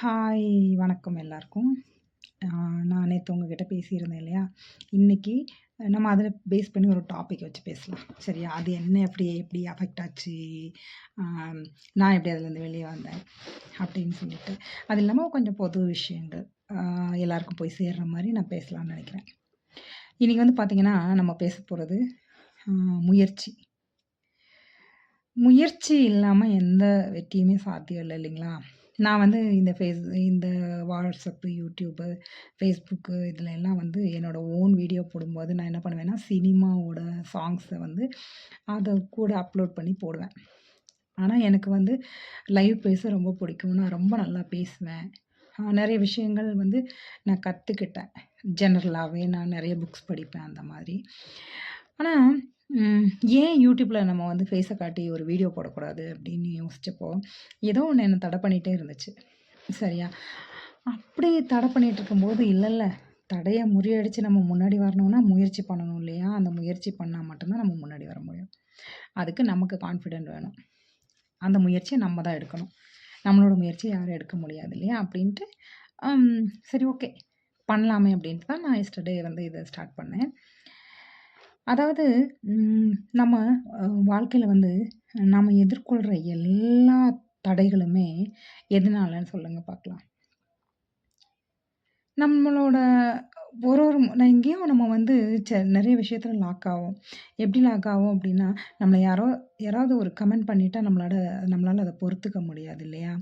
Hi வணக்கம் எல்லாருக்கும். நான் நேற்று உங்ககிட்ட பேசியிருந்தேன் இல்லையா? இன்னைக்கு நம்ம அதில் பேஸ் பண்ணி ஒரு டாபிக் வச்சு பேசலாம். சரியா? அது என்ன எப்படி எப்படி அஃபெக்ட் ஆச்சு? நான் எப்படி அதுலேருந்து வெளியே வந்தேன்? அப்படின்னு சொல்லிட்டு. அது இல்லாமல் கொஞ்சம் பொது விஷயங்கள். எல்லாருக்கும் போய் சேர்ற மாதிரி நான் பேசலாம்னு நினைக்கிறேன் இன்றைக்கி வந்து பார்த்தீங்கன்னா, நம்ம பேச போகிறது முயற்சி. முயற்சி இல்லாமல் எந்த வெற்றியுமே சாத்தியம் இல்லை இல்லைங்களா? நான் வந்து இந்த ஃபேஸ் இந்த வாட்ஸ்அப்பு யூடியூப்பு ஃபேஸ்புக்கு இதில் எல்லாம் வந்து என்னோடய ஓன் வீடியோ போடும்போது நான் என்ன பண்ணுவேன்னா, சினிமாவோட சாங்ஸை வந்து அதை கூட அப்லோட் பண்ணி போடுவேன். ஆனால் எனக்கு வந்து லைவ் பேச ரொம்ப பிடிக்கும். நான் ரொம்ப நல்லா பேசுவேன். நிறைய விஷயங்கள் வந்து நான் கற்றுக்கிட்டேன் ஜெனரலாகவே நான் நிறைய புக்ஸ் படிப்பேன் அந்த மாதிரி. ஆனால் ம் ஏன் யூடியூப்பில் நம்ம வந்து ஃபேஸ காட்டி ஒரு வீடியோ போடக்கூடாது அப்படின்னு யோசிச்சப்போ, ஏதோ ஒண்ணு என்ன தடை பண்ணிட்டே இருந்துச்சு. சரியா? அப்படி தடை பண்ணிட்டு இருக்கும்போது, இல்ல இல்ல தடைய முறியடிச்சு நம்ம முன்னாடி வரணும்னா முயற்சி பண்ணணும் இல்லையா? அந்த முயற்சி பண்ணா மட்டும் தான் நம்ம முன்னாடி வர முடியும். அதுக்கு நமக்கு கான்ஃபிடென்ட் வேணும். அந்த முயற்சிய நம்ம தான் எடுக்கணும். நம்மளோட முயற்சிய யாரும் எடுக்க முடியாது இல்லையா? அப்படின்ட்டு, அம் சரி ஓகே. பண்ணலாமே அப்படின்ட்டு தான் நான் எஸ்டர்டே வந்து இத ஸ்டார்ட் பண்ணேன். அதாவது நம்ம வாழ்க்கையில் வந்து நம்ம எதிர்கொள்கிற எல்லா தடைகளுமே எதனாலன்னு சொல்லுங்க பார்க்கலாம்? நம்மளோட ஒரு ஒரு நான் எங்கேயோ நம்ம வந்து ச நிறைய விஷயத்துல லாக் ஆகும் எப்படி லாக் ஆகும் அப்படின்னா, நம்மளை யாரோ யாராவது ஒரு கமெண்ட் பண்ணிட்டா நம்மளோட நம்மளால அதை பொறுத்துக்க முடியாது இல்லையா?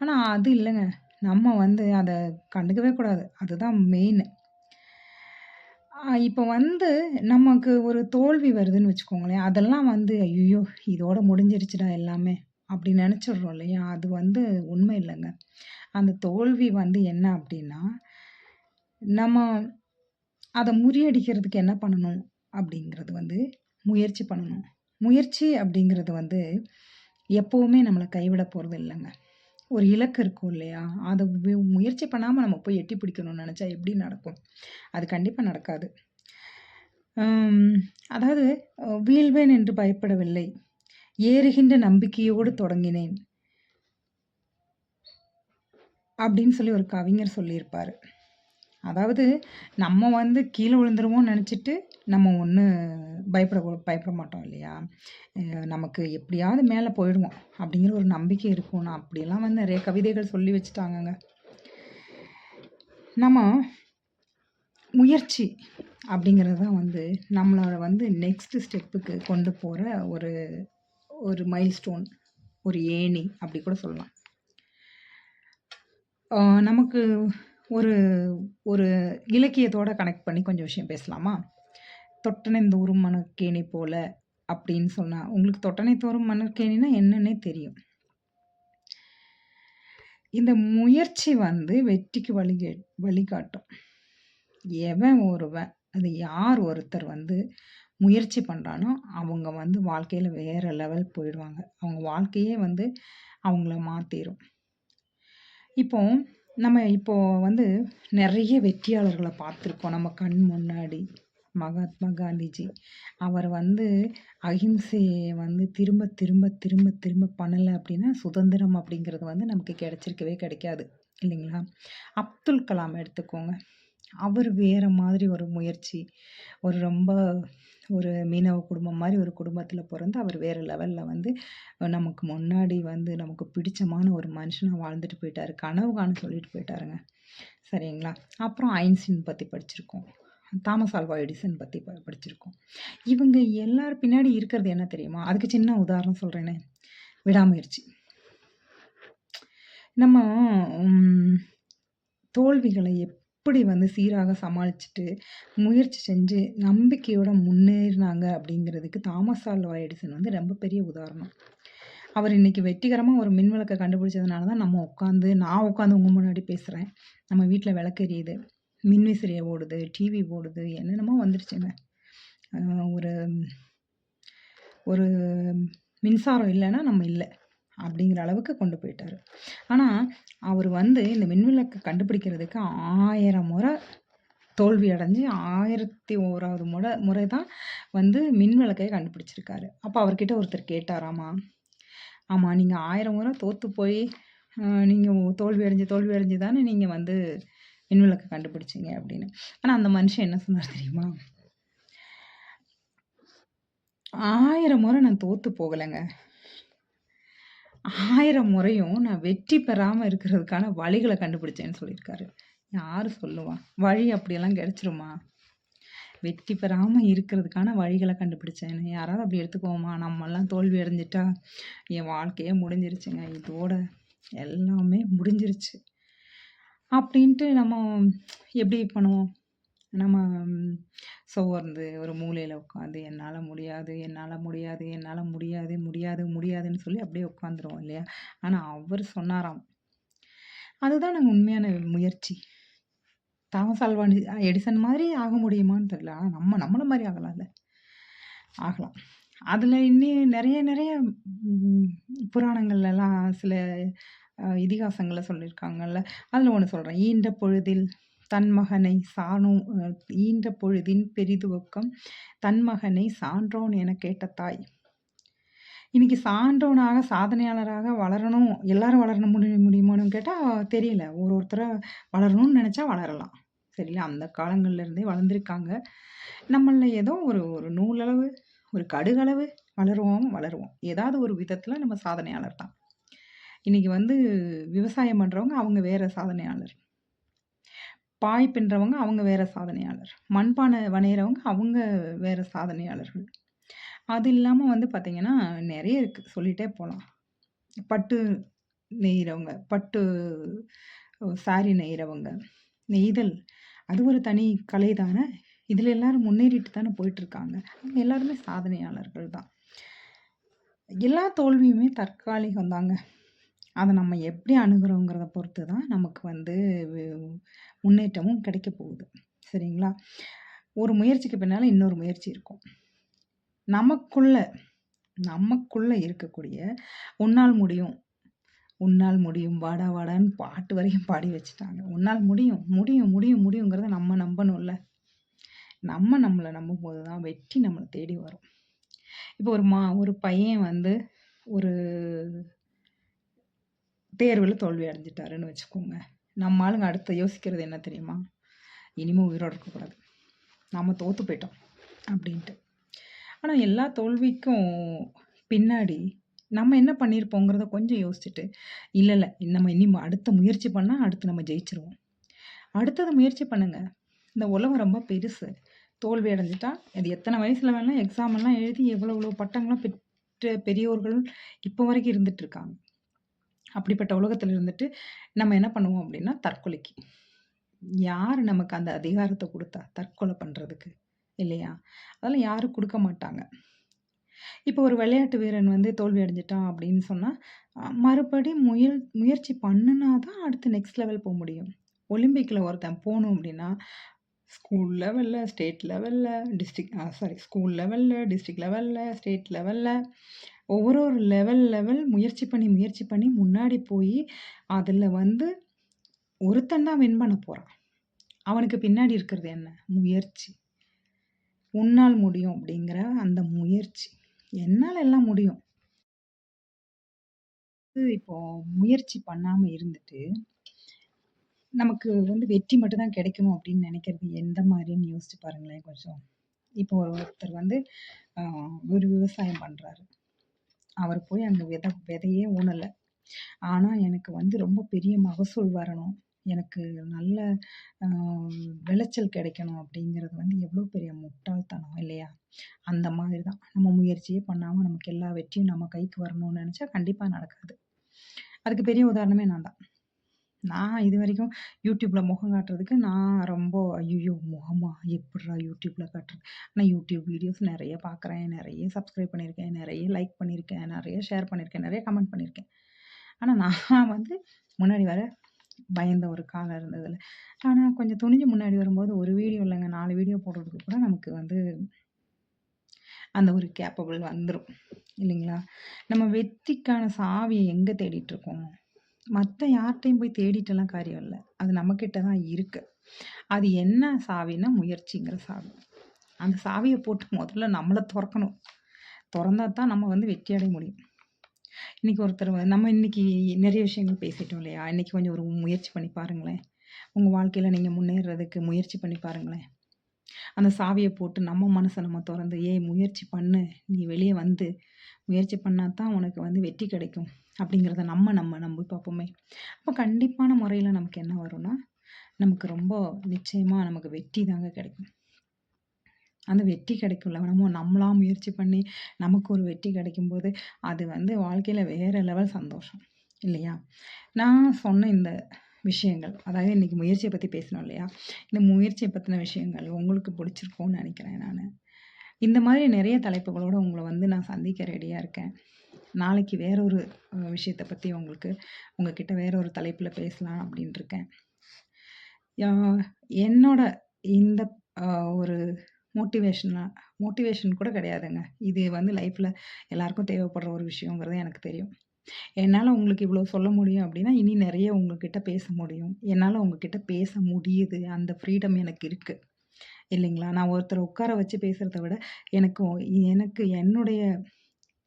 ஆனால் அது இல்லைங்க நம்ம வந்து அதை கண்டுக்கவே கூடாது. அதுதான் மெயின் இப்போ வந்து நமக்கு ஒரு தோல்வி வருதுன்னு வச்சுக்கோங்களேன். அதெல்லாம் வந்து ஐய்யயோ! இதோட முடிஞ்சிருச்சுடா எல்லாமே அப்படி நெனச்சிடுறோம் இல்லையா? அது வந்து உண்மை இல்லங்க. அந்த தோல்வி வந்து என்ன அப்படின்னா, நம்ம அத முறியடிக்கிறதுக்கு என்ன பண்ணணும் அப்படிங்கிறது வந்து முயற்சி பண்ணணும். முயற்சி அப்படிங்கிறது வந்து எப்பவுமே நம்மள கைவிட போறது இல்லங்க. ஒரு இலக்கு இருக்கும் இல்லையா? அதை முயற்சி பண்ணாமல் நம்ம போய் எட்டி பிடிக்கணும்னு நினச்சா எப்படி நடக்கும்? அது கண்டிப்பாக நடக்காது. அதாவது வீழ்வேன் என்று பயப்படவில்லை. ஏறுகின்ற நம்பிக்கையோடு தொடங்கினேன். அப்படின்னு சொல்லி ஒரு கவிஞர் சொல்லியிருப்பார் அதாவது நம்ம வந்து கீழே விழுந்துருவோம்னு நினச்சிட்டு நம்ம ஒன்று பயப்பட பயப்பட மாட்டோம் இல்லையா? நமக்கு எப்படியாவது மேலே போயிடுவோம் அப்படிங்கிற ஒரு நம்பிக்கை இருக்கும். நான் அப்படியெல்லாம் வந்து நிறைய கவிதைகள் சொல்லி வச்சுட்டாங்கங்க. நம்ம முயற்சி அப்படிங்கிறது தான் வந்து நம்மளோட வந்து நெக்ஸ்ட் ஸ்டெப்புக்கு கொண்டு போகிற ஒரு ஒரு மைல்ஸ்டோன். ஒரு ஏணி அப்படி கூட சொல்லலாம். நமக்கு ஒரு ஒரு இலக்கியத்தோட கனெக்ட் பண்ணி கொஞ்சம் விஷயம் பேசலாமா? "தொட்டனைந்தோறும் மணக்கேணி போல" அப்படின்னு சொன்னால் உங்களுக்கு தொட்டனை தோறும் மணற்கேணின்னா என்னன்னே தெரியும். இந்த முயற்சி வந்து வெற்றிக்கு வழி வழிகாட்டும். எவன் ஒருவன் அது யார் ஒருத்தர் வந்து முயற்சி பண்ணுறானோ அவங்க வந்து வாழ்க்கையில் வேறு லெவல் போயிடுவாங்க. அவங்க வாழ்க்கையே வந்து அவங்கள மாற்றிடும் இப்போ நம்ம இப்போ வந்து நிறைய வெற்றியாளர்களை பார்த்துருக்கோம் நம்ம கண் முன்னாடி. மகாத்மா காந்திஜி. அவர் வந்து அகிம்சையை வந்து திரும்ப திரும்ப திரும்ப திரும்ப பண்ணல அப்படின்னா, சுதந்திரம் அப்படிங்கிறது வந்து நமக்கு கிடைச்சிருக்கவே கிடைக்காது. இல்லைங்களா? அப்துல் கலாம் எடுத்துக்கோங்க. அவர் வேறு மாதிரி ஒரு முயற்சி. ஒரு ரொம்ப ஒரு மீனவ குடும்பம் மாதிரி ஒரு குடும்பத்தில் பிறந்து அவர் வேறு லெவலில் வந்து நமக்கு முன்னாடி வந்து நமக்கு பிடிச்சமான ஒரு மனுஷனாக வாழ்ந்துட்டு போயிட்டாரு. கனவு காண சொல்லிட்டு போயிட்டாருங்க. சரிங்களா? அப்புறம் ஐன்ஸ்டீன் பற்றி படிச்சிருக்கோம். தாமஸ் ஆல்வா எடிசன் பற்றி ப படிச்சிருக்கோம். இவங்க எல்லார் பின்னாடி இருக்கிறது என்ன தெரியுமா? அதுக்கு சின்ன உதாரணம் சொல்கிறேனே விடாமுயற்சி. நம்ம தோல்விகளை எப் எப்படி வந்து சீராக சமாளிச்சுட்டு, முயற்சி செஞ்சு நம்பிக்கையோட முன்னேறினாங்க அப்படிங்கிறதுக்கு தாமஸ் ஆல்வா எடிசன் வந்து ரொம்ப பெரிய உதாரணம். அவர் இன்னைக்கு வெற்றிகரமாக ஒரு மின்விளக்க கண்டுபிடிச்சதுனால தான் நம்ம உட்காந்து நான் உட்காந்து உங்கள் முன்னாடி பேசுகிறேன் நம்ம வீட்டில் விளக்கு எரியுது. ஓடுது, டிவி ஓடுது, என்னென்னமோ வந்துருச்சுங்க. ஒரு ஒரு மின்சாரம் இல்லைன்னா நம்ம இல்லை அப்படிங்கிற அளவுக்கு கொண்டு போயிட்டார் ஆனால் அவர் வந்து இந்த மின்விளக்கு கண்டுபிடிக்கிறதுக்கு ஆயிரம் முறை தோல்வி அடைஞ்சு 1001வது முறை முறை தான் வந்து மின்விளக்கை கண்டுபிடிச்சிருக்காரு. அப்போ அவர்கிட்ட ஒருத்தர் கேட்டாராமா, ஆமாம் நீங்கள் ஆயிரம் முறை தோற்று போய் நீங்கள் தோல்வி அடைஞ்சு, தோல்வி அடைஞ்சு தானே நீங்கள் வந்து மின்விளக்கை கண்டுபிடிச்சிங்க அப்படின்னு. ஆனால் அந்த மனுஷன் என்ன சொன்னார் தெரியுமா? ஆயிரம் முறை நான் தோற்று போகலைங்க 1000 முறையும் நான் வெற்றி பெறாம இருக்கிறதுக்கான வழிகள கண்டுபிடிச்சேன்னு சொல்லியிருக்காரு. யாரு சொல்லுவா? வழி அப்படியெல்லாம் கிடைச்சிருமா? வெற்றி பெறாம இருக்கிறதுக்கான வழிகள கண்டுபிடிச்சேன்னு. யாராவது அப்படி எடுத்துக்குவோமா? நம்மலாம் தோல்வி அடைஞ்சுட்டா, என் வாழ்க்கையே முடிஞ்சிருச்சுங்க. இதோட எல்லாமே முடிஞ்சிருச்சு. அப்படின்ட்டு நம்ம எப்படி பண்ணுவோம்? நம்ம சோர்ந்து ஒரு மூலையில் உட்காந்து என்னால் முடியாது, என்னால் முடியாது, என்னால் முடியாது, முடியாது, முடியாதுன்னு சொல்லி அப்படியே உட்காந்துருவோம் இல்லையா? ஆனால் அவர் சொன்னாராம். அதுதான் நாங்கள் உண்மையான முயற்சி. தாமஸ் ஆல்வா எடிசன் மாதிரி ஆக முடியுமான்னு தெரியல. ஆனால் நம்ம நம்மளை மாதிரி ஆகலாம் ஆகலாம்ல. ஆகலாம். அதில் இன்னும் நிறைய நிறைய புராணங்கள்லாம் புராணங்கள்லலாம் சில இதிகாசங்களை சொல்லியிருக்காங்கல்ல. அதில் ஒன்று சொல்கிறேன் ஈண்ட பொழுதில் தன் மகனை சாணும் ஈன்ற பொழுதின் பெரிதுவக்கம் தன் மகனை சான்றோன் எனக் கேட்ட தாய்." இன்னைக்கு சான்றோனாக, சாதனையாளராக வளரணும், எல்லாரும் வளரணும் முடி முடியுமான்னு கேட்டால் தெரியல. ஒரு ஒருத்தரை வளரணும்னு நினச்சா வளரலாம். சரிங்களா? அந்த காலங்களில் இருந்தே வளர்ந்துருக்காங்க. நம்மளில் ஏதோ ஒரு ஒரு நூலளவு, ஒரு கடுகளவு வளருவோம், வளருவோம். ஏதாவது ஒரு விதத்தில் நம்ம சாதனையாளர் தான். இன்னைக்கு வந்து விவசாயம் பண்ணுறவங்க அவங்க வேறு சாதனையாளர். பாய் பின்றவங்க அவங்க வேற சாதனையாளர். மண்பானை வணையிறவங்க அவங்க வேற சாதனையாளர்கள். அது இல்லாமல் வந்து பார்த்தீங்கன்னா, நிறைய இருக்குது சொல்லிகிட்டே போகலாம் பட்டு நெய்கிறவங்க பட்டு சாரி நெய்கிறவங்க நெய்தல் அது ஒரு தனி கலை தானே! இதில் எல்லாரும் முன்னேறிட்டு தானே போயிட்டுருக்காங்க. அவங்க எல்லாருமே சாதனையாளர்கள் தான். எல்லா தோல்வியுமே தற்காலிகம் தாங்க. அதை நம்ம எப்படி அணுகுறோங்கிறத பொறுத்து தான் நமக்கு வந்து முன்னேற்றமும் கிடைக்க போகுது. சரிங்களா? ஒரு முயற்சிக்கு பின்னால் இன்னொரு முயற்சி இருக்கும். நமக்குள்ள நமக்குள்ள இருக்கக்கூடிய "உன்னால் முடியும், உன்னால் முடியும், வாடா வாடான்னு" பாட்டு வரைக்கும் பாடி வச்சுட்டாங்க. உன்னால் முடியும், முடியும், முடியும், முடியுங்கிறத நம்ம நம்பணும்ல. நம்ம நம்மளை நம்பும்போது தான் வெற்றி நம்மளை தேடி வரும். இப்போ ஒரு மா ஒரு பையன் வந்து ஒரு தேர்வில் தோல்வி அடைஞ்சிட்டாருன்னு வச்சுக்கோங்க. நம்ம ஆளுங்க அடுத்து யோசிக்கிறது என்ன தெரியுமா? இனிமேல் உயிரோடு இருக்கக்கூடாது. நாம் தோற்று போயிட்டோம் அப்படின்ட்டு. ஆனால் எல்லா தோல்விக்கும் பின்னாடி நம்ம என்ன பண்ணியிருப்போங்கிறத கொஞ்சம் யோசிச்சுட்டு, இல்லை இல்லை நம்ம இனி அடுத்த முயற்சி பண்ணால் அடுத்து நம்ம ஜெயிச்சிருவோம் அடுத்தது முயற்சி பண்ணுங்கள் இந்த உலகம் ரொம்ப பெருசு. தோல்வி அடைஞ்சிட்டா அது எத்தனை வயசில் வேணால் எக்ஸாம் எல்லாம் எழுதி எவ்வளோ எவ்வளோ பட்டங்களும் பெற்ற பெரியோர்கள் இப்போ வரைக்கும் இருந்துகிட்ருக்காங்க அப்படிப்பட்ட உலகத்தில் இருந்துட்டு, நம்ம என்ன பண்ணுவோம் அப்படின்னா, தற்கொலைக்கு. யார் நமக்கு அந்த அதிகாரத்தை கொடுத்தா தற்கொலை பண்ணுறதுக்கு இல்லையா? அதெல்லாம் யாரும் கொடுக்க மாட்டாங்க. இப்போ ஒரு விளையாட்டு வீரன் வந்து தோல்வி அடைஞ்சிட்டான் அப்படின்னு சொன்னால் மறுபடி முயல் முயற்சி பண்ணுனா தான் அடுத்து நெக்ஸ்ட் லெவல் போக முடியும். ஒலிம்பிக்கில் ஒருத்தன் போகணும் அப்படின்னா, ஸ்கூல் லெவலில் ஸ்டேட் லெவலில் டிஸ்ட்ரிக் சாரி ஸ்கூல் லெவலில் டிஸ்ட்ரிக்ட் லெவலில் ஸ்டேட் லெவலில் ஒவ்வொரு ஒரு லெவல் லெவல் முயற்சி பண்ணி, முயற்சி பண்ணி முன்னாடி போய் அதில் வந்து ஒருத்தன் தான் வின் பண்ண போகிறான் அவனுக்கு பின்னாடி இருக்கிறது என்ன? முயற்சி. உன்னால் முடியும் அப்படிங்கிற அந்த முயற்சி. என்னால் எல்லாம் முடியும். இப்போ முயற்சி பண்ணாமல் இருந்துட்டு, நமக்கு வந்து வெற்றி மட்டும் தான் கிடைக்கணும் அப்படின்னு நினைக்கிறது எந்த மாதிரின்னு யோசிச்சு பாருங்களேன் கொஞ்சம். இப்போ ஒரு ஒருத்தர் வந்து ஒரு விவசாயம் பண்ணுறாரு அவர் போய் அங்கே விதை விதையே ஊனல. ஆனால் எனக்கு வந்து ரொம்ப பெரிய மகசூல் வரணும். எனக்கு நல்ல விளைச்சல் கிடைக்கணும் அப்படிங்கிறது வந்து எவ்வளோ பெரிய முட்டாள்தனம் இல்லையா? அந்த மாதிரி தான். நம்ம முயற்சியே பண்ணாமல் நமக்கு எல்லா வெற்றியும் நம்ம கைக்கு வரணும்னு நினச்சா கண்டிப்பாக நடக்காது. அதுக்கு பெரிய உதாரணமே நான் தான். நான் இதுவரைக்கும் யூடியூப்பில் முகம் காட்டுறதுக்கு நான் ரொம்ப ஐய்யய்யோ! முகமா? எப்புட்றா யூடியூப்பில் காட்டுறது? நான் யூடியூப் வீடியோஸ் நெறைய பார்க்குறேன். நெறைய சப்ஸ்கிரைப் பண்ணியிருக்கேன். நெறைய லைக் பண்ணியிருக்கேன். நெறைய ஷேர் பண்ணியிருக்கேன். நெறைய கமெண்ட் பண்ணியிருக்கேன். ஆனா நான் வந்து முன்னாடி வர பயந்த ஒரு காலம் இருந்ததுல. ஆனா கொஞ்சம் துணிஞ்சு முன்னாடி வரும்போது ஒரு வீடியோ இல்லங்க 4 வீடியோ போடுறதுக்கு கூட நமக்கு வந்து அந்த ஒரு கேப்பபிள் வந்துரும். இல்லைங்களா? நம்ம வெற்றிக்கான சாவிய எங்க தேடிட்டு இருக்கோம்? மற்ற யார்கிட்டையும் போய் தேடிட்டுலாம் காரியம் இல்லை அது நம்மக்கிட்ட தான் இருக்குது அது என்ன சாவின்னா, முயற்சிங்கிற சாவி. அந்த சாவியை போட்டு முதல்ல நம்மளை திறக்கணும் திறந்தா தான் நம்ம வந்து வெற்றி அடைய முடியும். இன்னைக்கு ஒருத்தர் நம்ம இன்னைக்கு நிறைய விஷயங்கள் பேசிட்டோம் இல்லையா? இன்றைக்கி கொஞ்சம் ஒரு முயற்சி பண்ணி பாருங்களேன். உங்கள் வாழ்க்கையில் நீங்கள் முன்னேறுறதுக்கு முயற்சி பண்ணி பாருங்களேன். அந்த சாவியை போட்டு நம்ம மனசை நம்ம திறந்து "ஏய் முயற்சி பண்ணு. நீ வெளியே வந்து முயற்சி பண்ணால் தான் உனக்கு வந்து வெற்றி கிடைக்கும்." அப்படிங்கிறத நம்ம நம்ம நம்பி பார்ப்போமே. அப்போ கண்டிப்பான முறையில் நமக்கு என்ன வரும்னா, நமக்கு ரொம்ப நிச்சயமாக நமக்கு வெற்றி தாங்க கிடைக்கும். அந்த வெற்றி கிடைக்கும்ல. நம்ம நம்மளா முயற்சி பண்ணி நமக்கு ஒரு வெற்றி கிடைக்கும்போது, அது வந்து வாழ்க்கையில் வேற லெவல் சந்தோஷம். இல்லையா? நான் சொன்ன இந்த விஷயங்கள், அதாவது இன்னைக்கு முயற்சியை பற்றி பேசணும் இல்லையா? இந்த முயற்சியை பற்றின விஷயங்கள் உங்களுக்கு பிடிச்சிருக்கோன்னு நினைக்கிறேன் நான் இந்த மாதிரி நிறைய தலைப்புகளோடு உங்களை வந்து நான் சந்திக்க ரெடியாக இருக்கேன். நாளைக்கு வேற ஒரு விஷயத்தை பற்றி உங்களுக்கு உங்ககிட்ட வேற ஒரு தலைப்பில் பேசலாம் அப்படின்னு இருக்கேன். என்னோட இந்த ஒரு மோட்டிவேஷனாக மோட்டிவேஷன் கூட கிடையாதுங்க. இது வந்து லைஃப்பில் எல்லாருக்கும் தேவைப்படுற ஒரு விஷயங்கிறது எனக்கு தெரியும். என்னால் உங்களுக்கு இவ்வளோ சொல்ல முடியும் அப்படின்னா, இனி நிறைய உங்ககிட்ட பேச முடியும். என்னால் உங்ககிட்ட பேச முடியுது. அந்த ஃப்ரீடம் எனக்கு இருக்குது இல்லைங்களா? நான் ஒருத்தர் உட்கார வச்சு பேசுகிறத விட, எனக்கு எனக்கு என்னுடைய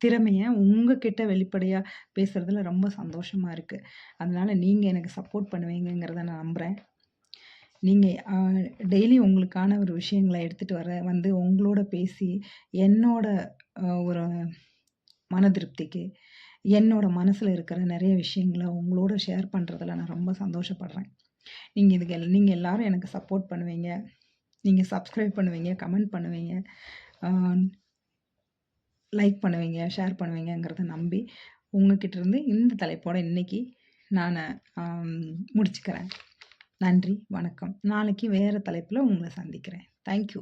திறமைய உங்ககிட்ட வெளிப்படையா பேசுறதுல ரொம்ப சந்தோஷமா இருக்கு. அதனால நீங்க எனக்கு சப்போர்ட் பண்ணுவீங்கங்கிறத நான் நம்புறேன். நீங்க அ டெய்லி உங்களுக்கான ஒரு விஷயங்கள எடுத்துட்டு வர வந்து உங்களோட பேசி, என்னோட அ ஒரு மன திருப்திக்கு, என்னோட மனசுல இருக்கிற நெறைய விஷயங்கள உங்களோட ஷேர் பண்றதுல நான் ரொம்ப சந்தோஷப்படுறேன். நீங்க இதுக்கு எல் நீங்க எல்லாரும் எனக்கு சப்போர்ட் பண்ணுவீங்க. நீங்க சப்ஸ்கிரைப் பண்ணுவீங்க, கமெண்ட் பண்ணுவீங்க. ஆ லைக் பண்ணுவீங்க, ஷேர் பண்ணுவீங்கங்கிறத நம்பி, உங்ககிட்ட இருந்து இந்த தலைப்போட இன்னைக்கு நான் முடிச்சுக்கிறேன். நன்றி, வணக்கம். நாளைக்கு வேறு தலைப்பில் உங்களை சந்திக்கிறேன். Thank you.